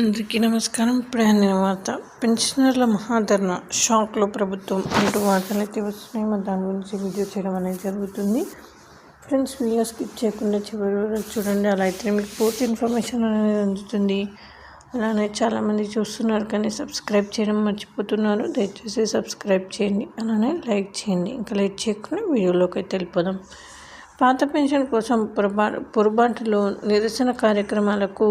అందరికీ నమస్కారం. ఇప్పుడే అందిన వార్త పెన్షనర్ల మహాధరణ షాక్లో ప్రభుత్వం అంటూ వార్తలు అయితే వస్తున్నాయి. మరి దాని గురించి వీడియో చేయడం అనేది జరుగుతుంది. ఫ్రెండ్స్ వీడియో స్కిప్ చేయకుండా చివరి వరకు చూడండి. అలా అయితే మీకు పూర్తి ఇన్ఫర్మేషన్ అనేది అందుతుంది. అలానే చాలామంది చూస్తున్నారు కానీ సబ్స్క్రైబ్ చేయడం మర్చిపోతున్నారు. దయచేసి సబ్స్క్రైబ్ చేయండి. అలానే లైక్ చేయండి. ఇంకా లైక్ చేయకుండా వీడియోలోకి అయితే వెళ్ళిపోదాం. పాత పెన్షన్ కోసం పొరబా పొరపాటులో నిరసన కార్యక్రమాలకు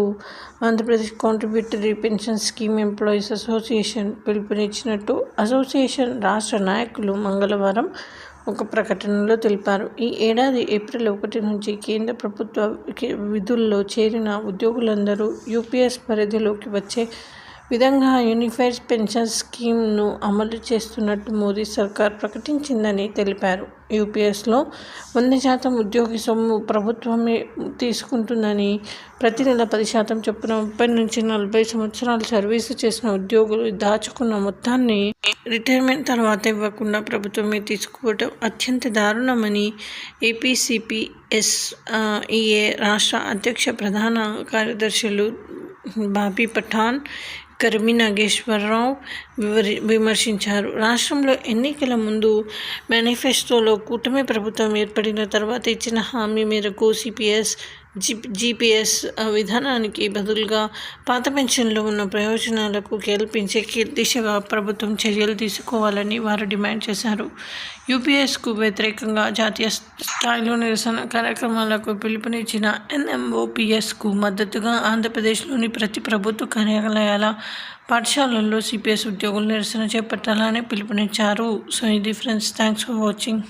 Andhra Pradesh contributory pension scheme employees association పిలుపునిచ్చినట్టు association రాష్ట్ర నాయకులు మంగళవారం ఒక ప్రకటనలో తెలిపారు. ఈ ఏడాది ఏప్రిల్ ఒకటి నుంచి కేంద్ర ప్రభుత్వ విధుల్లో చేరిన ఉద్యోగులందరూ యూపీఎస్ పరిధిలోకి వచ్చే విధంగా యూనిఫైడ్ పెన్షన్ స్కీమ్ను అమలు చేస్తున్నట్టు మోదీ సర్కార్ ప్రకటించిందని తెలిపారు. యూపీఎస్లో వంద శాతం ఉద్యోగి సొమ్ము ప్రభుత్వమే తీసుకుంటుందని ప్రతి నెల పది శాతం చొప్పున ముప్పై నుంచి నలభై సంవత్సరాలు సర్వీసు చేసిన ఉద్యోగులు దాచుకున్న మొత్తాన్ని రిటైర్మెంట్ తర్వాత ఇవ్వకుండా ప్రభుత్వమే తీసుకోవటం అత్యంత దారుణమని ఏపీసీపీఎస్ ఈఏ రాష్ట్ర అధ్యక్ష ప్రధాన కార్యదర్శులు బాబీ పఠాన్ కరిమి నాగేశ్వరరావు వివరి విమర్శించారు. రాష్ట్రంలో ఎన్నికల ముందు మేనిఫెస్టోలో కూటమి ప్రభుత్వం ఏర్పడిన తర్వాత ఇచ్చిన హామీ మేరకు సిపిఎస్ జి జీపీఎస్ విధానానికి బదులుగా పాత పెన్షన్లో ఉన్న ప్రయోజనాలకు కల్పించే దిశగా ప్రభుత్వం చర్యలు తీసుకోవాలని వారు డిమాండ్ చేశారు. యూపీఎస్కు వ్యతిరేకంగా జాతీయ స్థాయిలో నిరసన కార్యక్రమాలకు పిలుపునిచ్చిన ఎన్ఎంఓపీఎస్కు మద్దతుగా ఆంధ్రప్రదేశ్లోని ప్రతి ప్రభుత్వ కార్యాలయాల పాఠశాలల్లో సిపిఎస్ ఉద్యోగులు నిరసన చేపట్టాలని పిలుపునిచ్చారు. సో ఇది ఫ్రెండ్స్ థ్యాంక్స్ ఫర్ వాచింగ్.